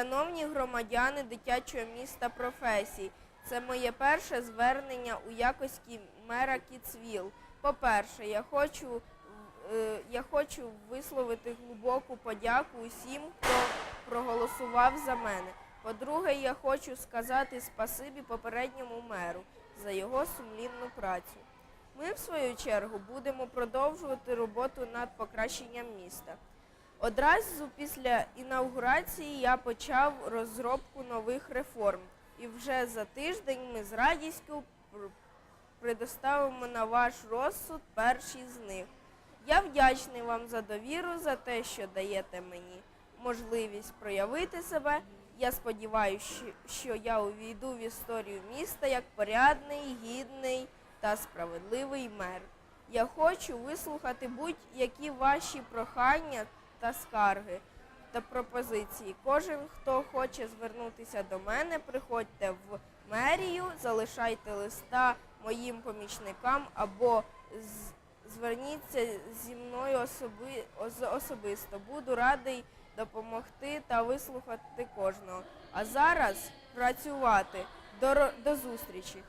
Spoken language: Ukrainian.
Шановні громадяни дитячого міста професій, це моє перше звернення у якості мера Кіцвіл. По-перше, я хочу, е, я хочу висловити глибоку подяку усім, хто проголосував за мене. По-друге, я хочу сказати спасибі попередньому меру за його сумлінну працю. Ми, в свою чергу, будемо продовжувати роботу над покращенням міста. Одразу після інаугурації я почав розробку нових реформ, і вже за тиждень ми з радістю пр- предоставимо на ваш розсуд перші з них. Я вдячний вам за довіру, за те, що даєте мені можливість проявити себе. Я сподіваюся, що я увійду в історію міста як порядний, гідний та справедливий мер. Я хочу вислухати будь-які ваші прохання та скарги та пропозиції. Кожен, хто хоче звернутися до мене, приходьте в мерію, залишайте листа моїм помічникам або зверніться зі мною особи, особисто. Буду радий допомогти та вислухати кожного. А зараз працювати. До, до зустрічі!